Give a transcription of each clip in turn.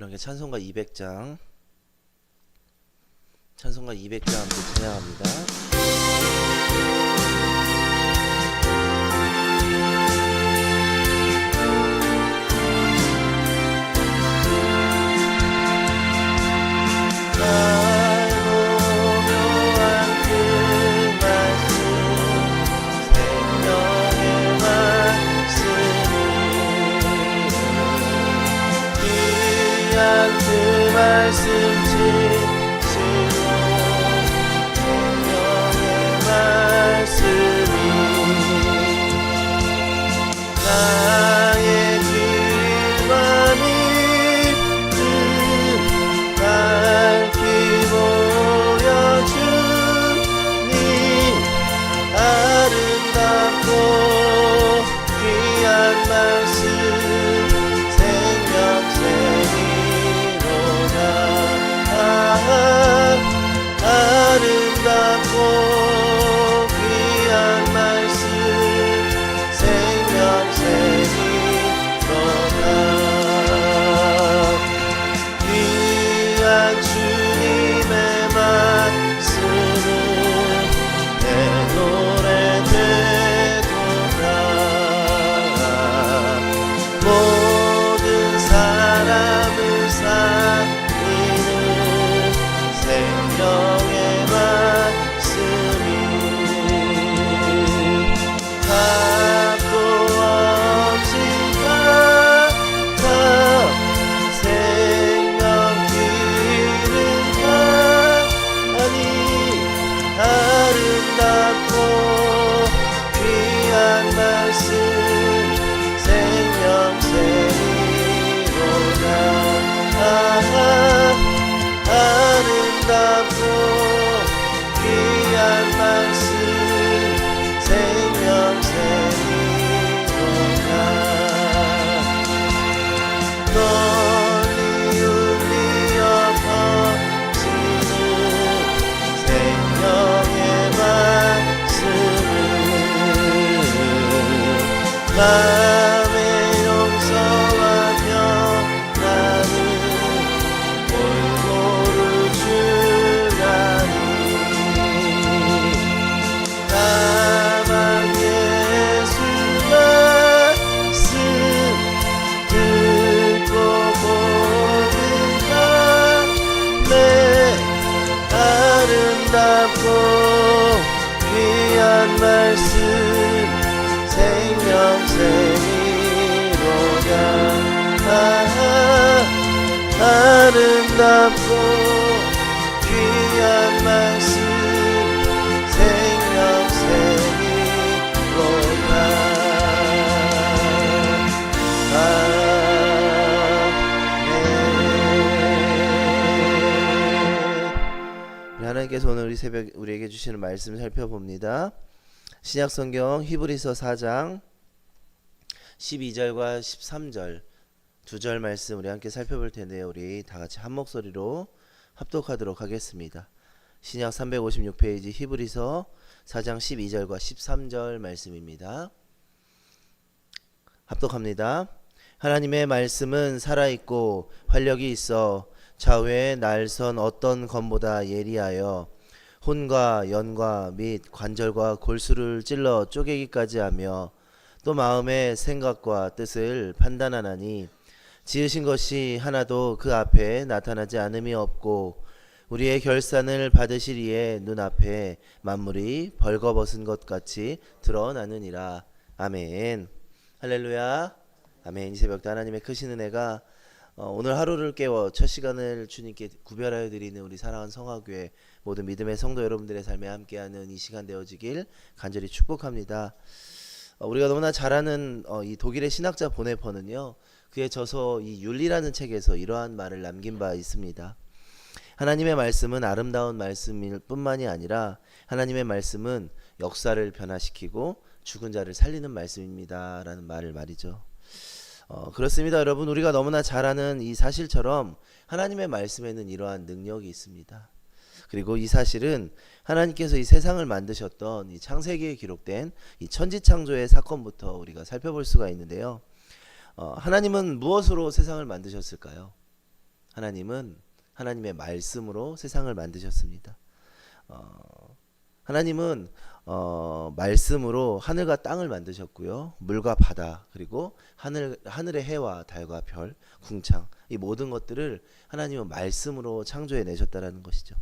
우리 함께 찬송가 200장 찬송가 200장 함께 찬양합니다. 귀 우리 새벽 우리에게 주시는 말씀 살펴봅니다. 신약 성경 히브리서 4장 12절과 13절 두 절 말씀 우리 함께 살펴볼 텐데요. 우리 다 같이 한 목소리로 합독하도록 하겠습니다. 신약 356페이지 히브리서 4장 12절과 13절 말씀입니다. 합독합니다. 하나님의 말씀은 살아있고 활력이 있어 좌우의 날선 어떤 검보다 예리하여 혼과 연과 및 관절과 골수를 찔러 쪼개기까지 하며 또 마음의 생각과 뜻을 판단하나니 지으신 것이 하나도 그 앞에 나타나지 않음이 없고 우리의 결산을 받으시리에 눈앞에 만물이 벌거벗은 것 같이 드러나느니라. 아멘. 할렐루야. 아멘. 이 새벽도 하나님의 크신 은혜가 어, 오늘 하루를 깨워 첫 시간을 주님께 구별하여 드리는 우리 사랑하는 성화교회 모든 믿음의 성도 여러분들의 삶에 함께하는 이 시간 되어지길 간절히 축복합니다. 어, 우리가 너무나 잘 아는 어, 이 독일의 신학자 보네퍼는요 그의 저서 이 윤리라는 책에서 이러한 말을 남긴 바 있습니다. 하나님의 말씀은 아름다운 말씀일 뿐만이 아니라 하나님의 말씀은 역사를 변화시키고 죽은 자를 살리는 말씀입니다라는 말을 말이죠. 어, 그렇습니다, 여러분. 우리가 너무나 잘 아는 이 사실처럼 하나님의 말씀에는 이러한 능력이 있습니다. 그리고 이 사실은 하나님께서 이 세상을 만드셨던 이 창세기에 기록된 이 천지창조의 사건부터 우리가 살펴볼 수가 있는데요. 어, 하나님은 무엇으로 세상을 만드셨을까요? 하나님은 하나님의 말씀으로 세상을 만드셨습니다. 어, 하나님은 어, 말씀으로 하늘과 땅을 만드셨고요. 물과 바다 그리고 하늘 하늘의 해와 달과 별, 궁창 이 모든 것들을 하나님은 말씀으로 창조해 내셨다라는 것이죠.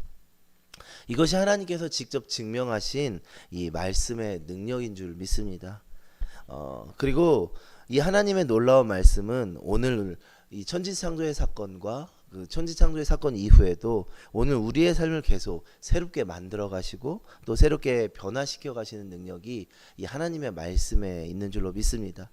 이것이 하나님께서 직접 증명하신 이 말씀의 능력인 줄 믿습니다. 어, 그리고 이 하나님의 놀라운 말씀은 오늘 이 천지창조의 사건과 그 천지창조의 사건 이후에도 오늘 우리의 삶을 계속 새롭게 만들어 가시고 또 새롭게 변화시켜 가시는 능력이 이 하나님의 말씀에 있는 줄로 믿습니다.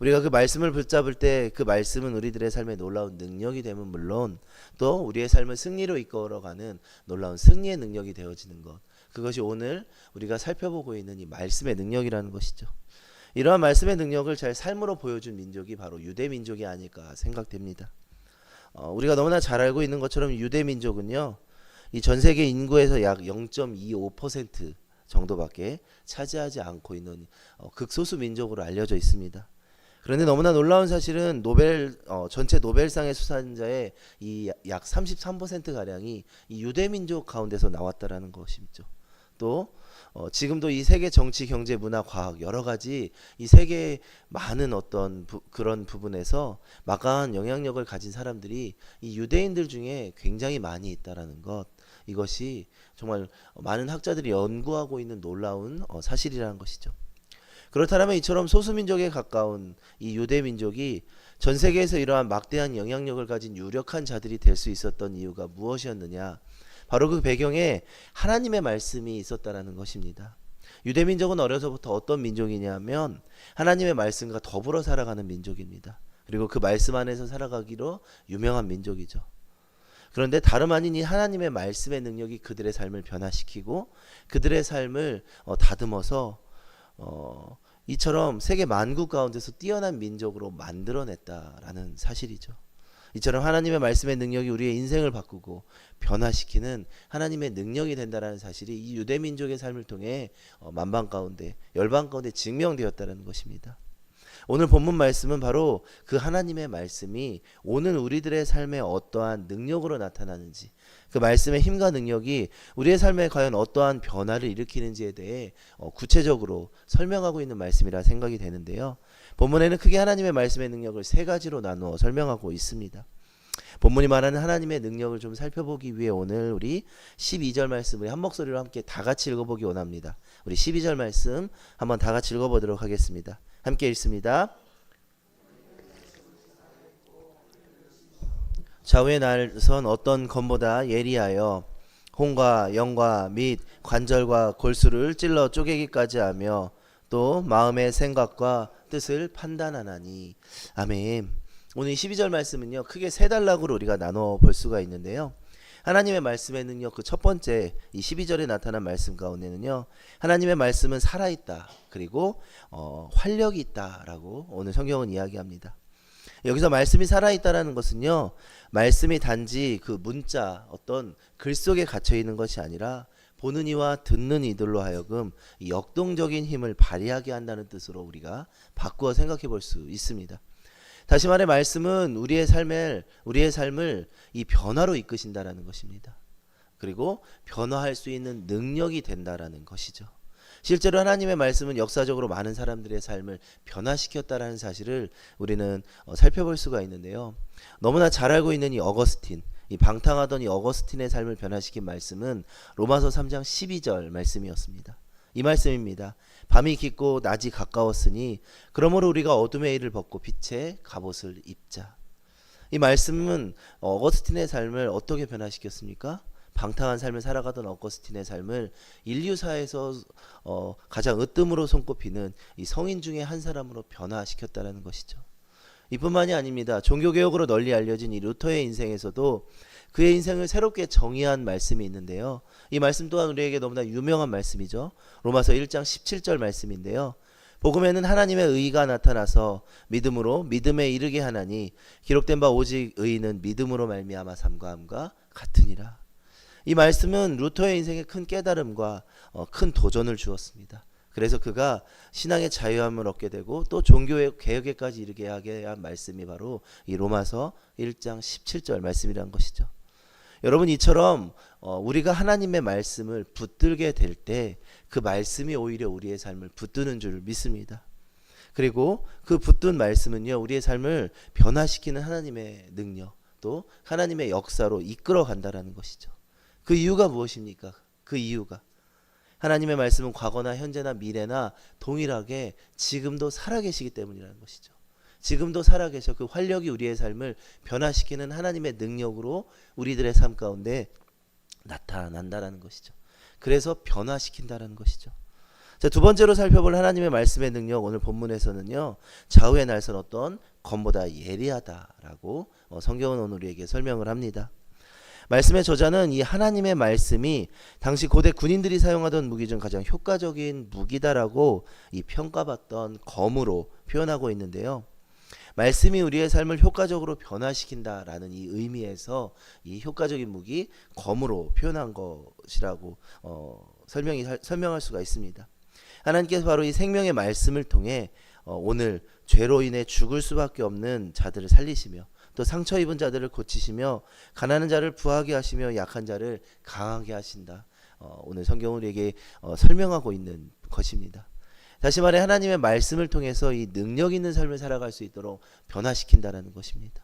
우리가 그 말씀을 붙잡을 때 그 말씀은 우리들의 삶에 놀라운 능력이 되면 물론 또 우리의 삶을 승리로 이끌어가는 놀라운 승리의 능력이 되어지는 것. 그것이 오늘 우리가 살펴보고 있는 이 말씀의 능력이라는 것이죠. 이러한 말씀의 능력을 잘 삶으로 보여준 민족이 바로 유대 민족이 아닐까 생각됩니다. 어, 우리가 너무나 잘 알고 있는 것처럼 유대 민족은요, 이 전 세계 인구에서 약 0.25% 정도밖에 차지하지 않고 있는 어, 극소수 민족으로 알려져 있습니다. 그런데 너무나 놀라운 사실은 노벨 어, 전체 노벨상의 수상자의 이 약 33% 가량이 이 유대 민족 가운데서 나왔다라는 것이죠. 또 어, 지금도 이 세계 정치, 경제, 문화, 과학 여러 가지 이 세계의 많은 어떤 부, 그런 부분에서 막강한 영향력을 가진 사람들이 이 유대인들 중에 굉장히 많이 있다라는 것 이것이 정말 많은 학자들이 연구하고 있는 놀라운 어, 사실이라는 것이죠. 그렇다면 이처럼 소수민족에 가까운 이 유대 민족이 전 세계에서 이러한 막대한 영향력을 가진 유력한 자들이 될 수 있었던 이유가 무엇이었느냐? 바로 그 배경에 하나님의 말씀이 있었다라는 것입니다. 유대 민족은 어려서부터 어떤 민족이냐면 하나님의 말씀과 더불어 살아가는 민족입니다. 그리고 그 말씀 안에서 살아가기로 유명한 민족이죠. 그런데 다름 아닌 이 하나님의 말씀의 능력이 그들의 삶을 변화시키고 그들의 삶을 어, 다듬어서 어, 이처럼 세계 만국 가운데서 뛰어난 민족으로 만들어냈다라는 사실이죠. 이처럼 하나님의 말씀의 능력이 우리의 인생을 바꾸고 변화시키는 하나님의 능력이 된다라는 사실이 이 유대 민족의 삶을 통해 어, 만방 가운데 열방 가운데 증명되었다는 것입니다. 오늘 본문 말씀은 바로 그 하나님의 말씀이 오늘 우리들의 삶에 어떠한 능력으로 나타나는지 그 말씀의 힘과 능력이 우리의 삶에 과연 어떠한 변화를 일으키는지에 대해 어, 구체적으로 설명하고 있는 말씀이라 생각이 되는데요. 본문에는 크게 하나님의 말씀의 능력을 세 가지로 나누어 설명하고 있습니다. 본문이 말하는 하나님의 능력을 좀 살펴보기 위해 오늘 우리 12절 말씀을 한 목소리로 함께 다 같이 읽어보기 원합니다. 우리 12절 말씀 한번 다 같이 읽어보도록 하겠습니다. 함께 읽습니다. 좌우의 날선 어떤 검보다 예리하여 홍과 영과 및 관절과 골수를 찔러 쪼개기까지 하며 또 마음의 생각과 뜻을 판단하나니 아멘. 오늘 12절 말씀은요. 크게 세 단락으로 우리가 나눠 볼 수가 있는데요. 하나님의 능력 그첫 번째 이 12절에 나타난 말씀 가운데는요. 하나님의 말씀은 살아 있다. 그리고 어, 활력이 있다라고 오늘 성경은 이야기합니다. 여기서 말씀이 살아 있다라는 것은요. 말씀이 단지 그 문자 어떤 글 속에 갇혀 있는 것이 아니라 보는 이와 듣는 이들로 하여금 역동적인 힘을 발휘하게 한다는 뜻으로 우리가 바꾸어 생각해 볼 수 있습니다. 다시 말해 말씀은 우리의 삶을 우리의 삶을 이 변화로 이끄신다라는 것입니다. 그리고 변화할 수 있는 능력이 된다라는 것이죠. 실제로 하나님의 말씀은 역사적으로 많은 사람들의 삶을 변화시켰다라는 사실을 우리는 어, 살펴볼 수가 있는데요. 너무나 잘 알고 있는 이 어거스틴, 이 방탕하던 이 어거스틴의 삶을 변화시킨 말씀은 로마서 3장 12절 말씀이었습니다. 이 말씀입니다. 밤이 깊고 낮이 가까웠으니 그러므로 우리가 어둠의 일을 벗고 빛의 갑옷을 입자. 이 말씀은 어거스틴의 삶을 어떻게 변화시켰습니까? 방탕한 삶을 살아가던 어거스틴의 삶을 인류사에서 어, 가장 으뜸으로 손꼽히는 이 성인 중에 한 사람으로 변화시켰다는 것이죠. 이뿐만이 아닙니다. 종교개혁으로 널리 알려진 이 루터의 인생에서도 그의 인생을 새롭게 정의한 말씀이 있는데요. 이 말씀 또한 우리에게 너무나 유명한 말씀이죠. 로마서 1장 17절 말씀인데요. 복음에는 하나님의 의가 나타나서 믿음으로 믿음에 이르게 하나니 기록된 바 오직 의는 믿음으로 말미암아 삼가함과 같으니라. 이 말씀은 루터의 인생에 큰 깨달음과 어, 큰 도전을 주었습니다. 그래서 그가 신앙의 자유함을 얻게 되고 또 종교의 개혁에까지 이르게 하게 한 말씀이 바로 이 로마서 1장 17절 말씀이란 것이죠. 여러분 이처럼 어, 우리가 하나님의 말씀을 붙들게 될 때 그 말씀이 오히려 우리의 삶을 붙드는 줄 믿습니다. 그리고 그 붙든 말씀은요 우리의 삶을 변화시키는 하나님의 능력 또 하나님의 역사로 이끌어 간다라는 것이죠. 그 이유가 무엇입니까? 그 이유가 하나님의 말씀은 과거나 현재나 미래나 동일하게 지금도 살아계시기 때문이라는 것이죠. 지금도 살아계셔 그 활력이 우리의 삶을 변화시키는 하나님의 능력으로 우리들의 삶 가운데 나타난다라는 것이죠. 그래서 변화시킨다라는 것이죠. 자, 두 번째로 살펴볼 하나님의 말씀의 능력 오늘 본문에서는요. 좌우의 날선 어떤 검보다 예리하다라고 어, 성경은 오늘 우리에게 설명을 합니다. 말씀의 저자는 이 하나님의 말씀이 당시 고대 군인들이 사용하던 무기 중 가장 효과적인 무기다라고 이 평가받던 검으로 표현하고 있는데요. 말씀이 우리의 삶을 효과적으로 변화시킨다라는 이 의미에서 이 효과적인 무기 검으로 표현한 것이라고 어, 설명이 설명할 수가 있습니다. 하나님께서 바로 이 생명의 말씀을 통해 어, 오늘 죄로 인해 죽을 수밖에 없는 자들을 살리시며 또 상처 입은 자들을 고치시며 가난한 자를 부하게 하시며 약한 자를 강하게 하신다. 어, 오늘 성경은 우리에게 어, 설명하고 있는 것입니다. 다시 말해 하나님의 말씀을 통해서 이 능력 있는 삶을 살아갈 수 있도록 변화시킨다라는 것입니다.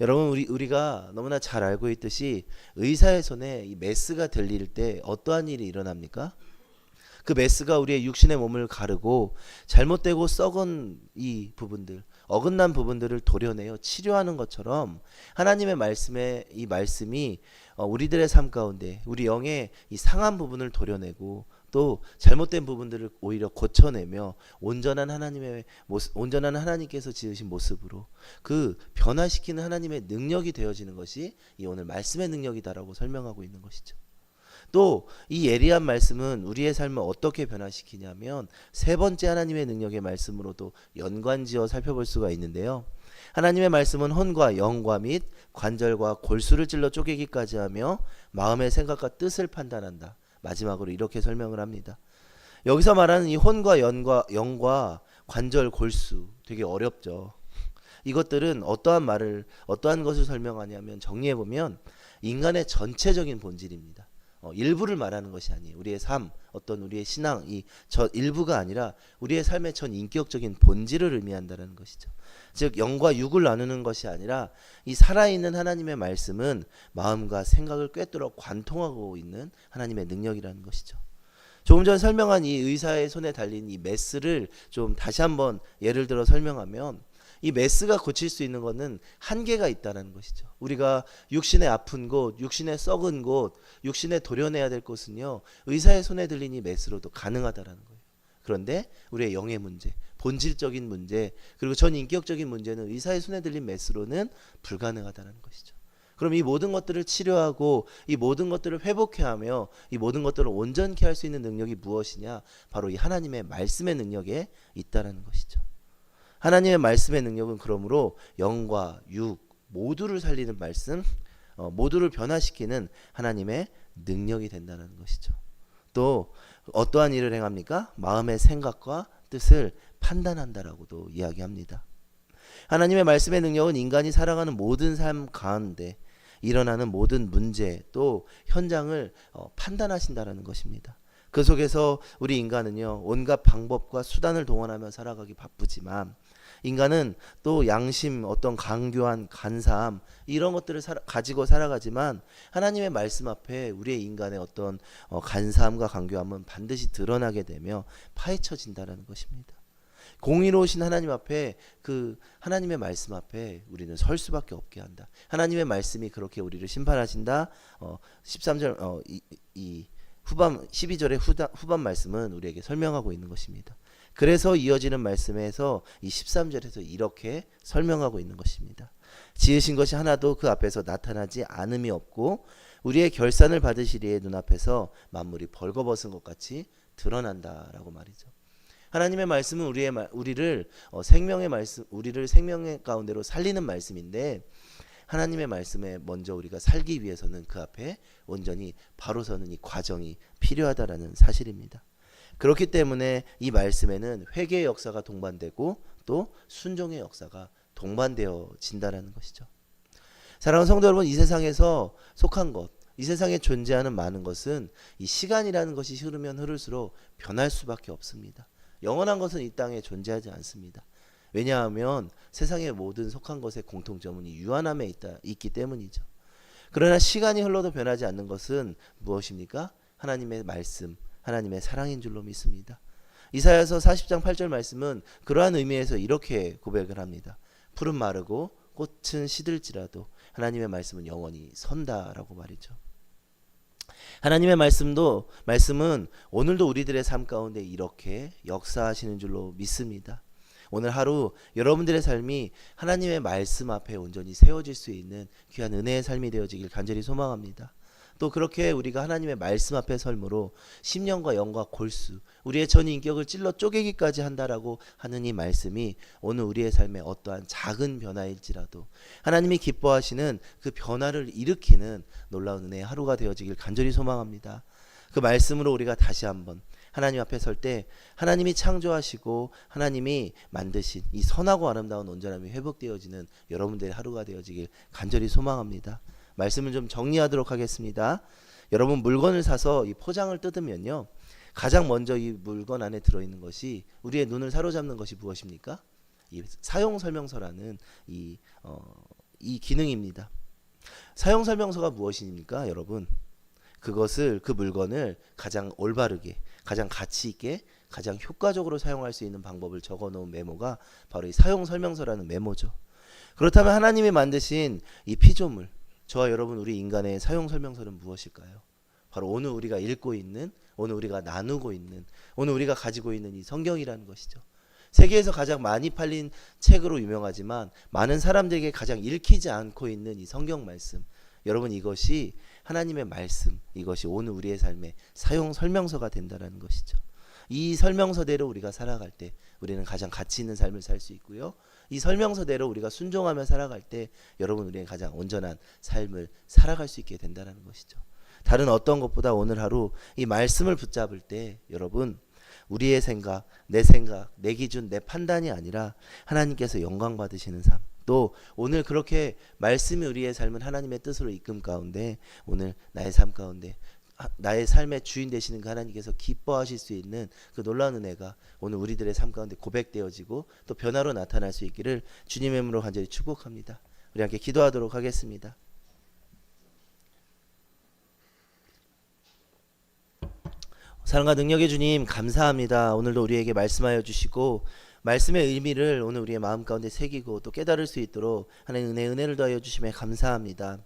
여러분 우리 우리가 너무나 잘 알고 있듯이 의사의 손에 이 메스가 들릴 때 어떠한 일이 일어납니까? 그 메스가 우리의 육신의 몸을 가르고 잘못되고 썩은 이 부분들, 어긋난 부분들을 도려내어 치료하는 것처럼 하나님의 말씀에 이 말씀이 어, 우리들의 삶 가운데 우리 영의 이 상한 부분을 도려내고 또 잘못된 부분들을 오히려 고쳐내며 온전한 하나님의 모습, 온전한 하나님께서 지으신 모습으로 그 변화시키는 하나님의 능력이 되어지는 것이 이 오늘 말씀의 능력이다라고 설명하고 있는 것이죠. 또 이 예리한 말씀은 우리의 삶을 어떻게 변화시키냐면 세 번째 하나님의 능력의 말씀으로도 연관지어 살펴볼 수가 있는데요. 하나님의 말씀은 혼과 영과 및 관절과 골수를 찔러 쪼개기까지 하며 마음의 생각과 뜻을 판단한다. 마지막으로 이렇게 설명을 합니다. 여기서 말하는 이 혼과 연과 영과 관절 골수 되게 어렵죠. 이것들은 어떠한 말을 어떠한 것을 설명하냐면 정리해 보면 인간의 전체적인 본질입니다. 어, 일부를 말하는 것이 아니에요. 우리의 삶, 어떤 우리의 신앙, 이 저 일부가 아니라 우리의 삶의 전 인격적인 본질을 의미한다는 것이죠. 즉 영과 육을 나누는 것이 아니라 이 살아있는 하나님의 말씀은 마음과 생각을 꿰뚫어 관통하고 있는 하나님의 능력이라는 것이죠. 조금 전 설명한 이 의사의 손에 달린 이 메스를 좀 다시 한번 예를 들어 설명하면 이 메스가 고칠 수 있는 것은 한계가 있다는 것이죠. 우리가 육신의 아픈 곳, 육신의 썩은 곳, 육신에 도려내야 될 곳은요. 의사의 손에 들린 이 메스로도 가능하다라는 거예요. 그런데 우리의 영의 문제, 본질적인 문제, 그리고 전 인격적인 문제는 의사의 손에 들린 메스로는 불가능하다는 것이죠. 그럼 이 모든 것들을 치료하고 이 모든 것들을 회복해 하며 이 모든 것들을 온전케 할 수 있는 능력이 무엇이냐? 바로 이 하나님의 말씀의 능력에 있다라는 것이죠. 하나님의 말씀의 능력은 그러므로 영과 육 모두를 살리는 말씀, 어, 모두를 변화시키는 하나님의 능력이 된다는 것이죠. 또 어떠한 일을 행합니까? 마음의 생각과 뜻을 판단한다라고도 이야기합니다. 하나님의 말씀의 능력은 인간이 살아가는 모든 삶 가운데 일어나는 모든 문제 또 현장을 어, 판단하신다라는 것입니다. 그 속에서 우리 인간은요 온갖 방법과 수단을 동원하며 살아가기 바쁘지만 인간은 또 양심, 어떤 강교한 간사함 이런 것들을 살아, 가지고 살아가지만 하나님의 말씀 앞에 우리의 인간의 어떤 어, 간사함과 강교함은 반드시 드러나게 되며 파헤쳐진다라는 것입니다. 공의로우신 하나님 앞에 그 하나님의 말씀 앞에 우리는 설 수밖에 없게 한다. 하나님의 말씀이 그렇게 우리를 심판하신다. 어, 13절 어, 이, 이 후반 12절의 후다, 후반 말씀은 우리에게 설명하고 있는 것입니다. 그래서 이어지는 말씀에서 이 13절에서 이렇게 설명하고 있는 것입니다. 지으신 것이 하나도 그 앞에서 나타나지 않음이 없고 우리의 결산을 받으시리의 눈앞에서 만물이 벌거벗은 것 같이 드러난다라고 말이죠. 하나님의 말씀은 우리의 우리를 어, 생명의 말씀 우리를 생명의 가운데로 살리는 말씀인데 하나님의 말씀에 먼저 우리가 살기 위해서는 그 앞에 온전히 바로 서는 이 과정이 필요하다라는 사실입니다. 그렇기 때문에 이 말씀에는 회개의 역사가 동반되고 또 순종의 역사가 동반되어진다라는 것이죠. 사랑하는 성도 여러분, 이 세상에서 속한 것, 이 세상에 존재하는 많은 것은 이 시간이라는 것이 흐르면 흐를수록 변할 수밖에 없습니다. 영원한 것은 이 땅에 존재하지 않습니다. 왜냐하면 세상의 모든 속한 것의 공통점은 이 유한함에 있다, 있기 때문이죠. 그러나 시간이 흘러도 변하지 않는 것은 무엇입니까? 하나님의 말씀, 하나님의 사랑인 줄로 믿습니다. 이사야서 40장 8절 말씀은 그러한 의미에서 이렇게 고백을 합니다. 푸른 마르고 꽃은 시들지라도 하나님의 말씀은 영원히 선다라고 말이죠. 하나님의 말씀도 말씀은 오늘도 우리들의 삶 가운데 이렇게 역사하시는 줄로 믿습니다. 오늘 하루 여러분들의 삶이 하나님의 말씀 앞에 온전히 세워질 수 있는 귀한 은혜의 삶이 되어지길 간절히 소망합니다. 또 그렇게 우리가 하나님의 말씀 앞에 설므로 심령과 영과 골수 우리의 전 인격을 찔러 쪼개기까지 한다라고 하는 이 말씀이 오늘 우리의 삶에 어떠한 작은 변화일지라도 하나님이 기뻐하시는 그 변화를 일으키는 놀라운 은혜의 하루가 되어지길 간절히 소망합니다. 그 말씀으로 우리가 다시 한번 하나님 앞에 설 때 하나님이 창조하시고 하나님이 만드신 이 선하고 아름다운 온전함이 회복되어지는 여러분들의 하루가 되어지길 간절히 소망합니다. 말씀을 좀 정리하도록 하겠습니다. 여러분 물건을 사서 이 포장을 뜯으면요. 가장 먼저 이 물건 안에 들어 있는 것이 우리의 눈을 사로잡는 것이 무엇입니까? 이 사용 설명서라는 이, 어, 이 기능입니다. 사용 설명서가 무엇입니까, 여러분? 그것을 그 물건을 가장 올바르게, 가장 가치 있게, 가장 효과적으로 사용할 수 있는 방법을 적어 놓은 메모가 바로 이 사용 설명서라는 메모죠. 그렇다면 하나님이 만드신 이 피조물, 저와 여러분 우리 인간의 사용 설명서는 무엇일까요? 바로 오늘 우리가 읽고 있는 오늘 우리가 나누고 있는 오늘 우리가 가지고 있는 이 성경이라는 것이죠. 세계에서 가장 많이 팔린 책으로 유명하지만 많은 사람들에게 가장 읽히지 않고 있는 이 성경 말씀. 여러분 이것이 하나님의 말씀, 이것이 오늘 우리의 삶의 사용 설명서가 된다라는 것이죠. 이 설명서대로 우리가 살아갈 때 우리는 가장 가치 있는 삶을 살 수 있고요. 이 설명서대로 우리가 순종하며 살아갈 때 여러분 우리는 가장 온전한 삶을 살아갈 수 있게 된다는 것이죠. 다른 어떤 것보다 오늘 하루 이 말씀을 붙잡을 때 여러분 우리의 생각, 내 생각, 내 기준, 내 판단이 아니라 하나님께서 영광 받으시는 삶. 또 오늘 그렇게 말씀이 우리의 삶을 하나님의 뜻으로 이끌 가운데 오늘 나의 삶 가운데 나의 삶의 주인 되시는 그 하나님께서 기뻐하실 수 있는 그 놀라운 은혜가 오늘 우리들의 삶 가운데 고백되어지고 또 변화로 나타날 수 있기를 주님의 이름으로 간절히 축복합니다. 우리 함께 기도하도록 하겠습니다. 사랑과 능력의 주님 감사합니다. 오늘도 우리에게 말씀하여 주시고 말씀의 의미를 오늘 우리의 마음 가운데 새기고 또 깨달을 수 있도록 하나님 은혜 은혜를 더하여 주심에 감사합니다.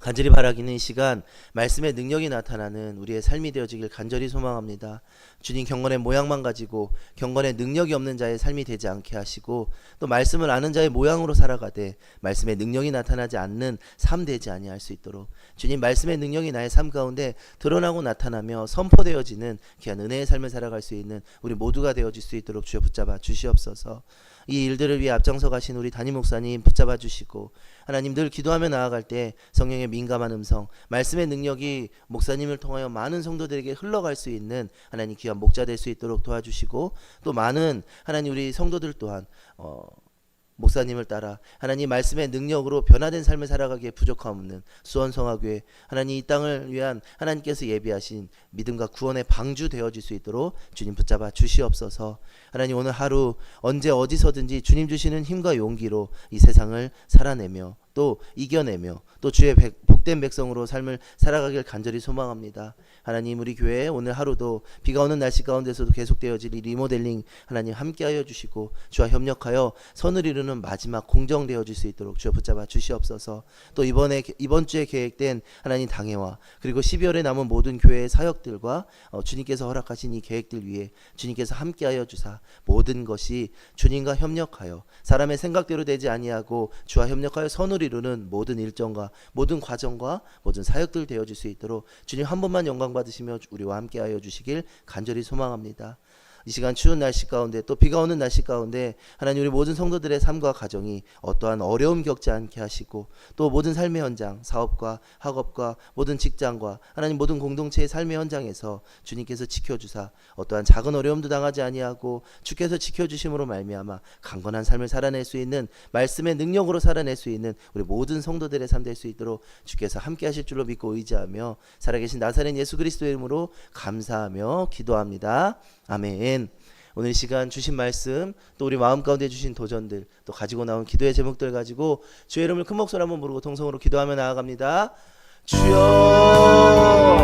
간절히 바라기는 이 시간 말씀의 능력이 나타나는 우리의 삶이 되어지길 간절히 소망합니다. 주님 경건의 모양만 가지고 경건의 능력이 없는 자의 삶이 되지 않게 하시고 또 말씀을 아는 자의 모양으로 살아가되 말씀의 능력이 나타나지 않는 삶 되지 아니할 수 있도록 주님 말씀의 능력이 나의 삶 가운데 드러나고 나타나며 선포되어지는 귀한 은혜의 삶을 살아갈 수 있는 우리 모두가 되어질 수 있도록 주여 붙잡아 주시옵소서. 이 일들을 위해 앞장서 가신 우리 담임 목사님 붙잡아 주시고 하나님 늘 기도하며 나아갈 때 성령 의 민감한 음성, 말씀의 능력이 목사님을 통하여 많은 성도들에게 흘러갈 수 있는 하나님 귀한 목자 될 수 있도록 도와주시고 또 많은 하나님 우리 성도들 또한 어 목사님을 따라 하나님 말씀의 능력으로 변화된 삶을 살아가기에 부족함 없는 수원성화교회 하나님 이 땅을 위한 하나님께서 예비하신 믿음과 구원의 방주 되어질 수 있도록 주님 붙잡아 주시옵소서. 하나님 오늘 하루 언제 어디서든지 주님 주시는 힘과 용기로 이 세상을 살아내며 또 이겨내며 또 주의 백, 복된 백성으로 삶을 살아가길 간절히 소망합니다. 하나님 우리 교회 오늘 하루도 비가 오는 날씨 가운데서도 계속되어질 이 리모델링 하나님 함께하여 주시고 주와 협력하여 선을 이루는 마지막 공정되어질 수 있도록 주여 붙잡아 주시옵소서. 또 이번에 이번 주에 계획된 하나님 당회와 그리고 12월에 남은 모든 교회의 사역들과 어, 주님께서 허락하신 이 계획들 위해 주님께서 함께하여 주사 모든 것이 주님과 협력하여 사람의 생각대로 되지 아니하고 주와 협력하여 선을 이루는 모든 일정과 모든 과정 과 모든 사역들 되어질 수 있도록 주님 한 번만 영광 받으시며 우리와 함께하여 주시길 간절히 소망합니다. 이 시간 추운 날씨 가운데 또 비가 오는 날씨 가운데 하나님 우리 모든 성도들의 삶과 가정이 어떠한 어려움 겪지 않게 하시고 또 모든 삶의 현장, 사업과 학업과 모든 직장과 하나님 모든 공동체의 삶의 현장에서 주님께서 지켜주사 어떠한 작은 어려움도 당하지 아니하고 주께서 지켜주심으로 말미암아 강건한 삶을 살아낼 수 있는 말씀의 능력으로 살아낼 수 있는 우리 모든 성도들의 삶 될 수 있도록 주께서 함께 하실 줄로 믿고 의지하며 살아계신 나사렛 예수 그리스도의 이름으로 감사하며 기도합니다. 아멘. 오늘 이 시간 주신 말씀 또 우리 마음 가운데 주신 도전들 또 가지고 나온 기도의 제목들 가지고 주의 이름을 큰 목소리 한번 부르고 통성으로 기도하며 나아갑니다. 주여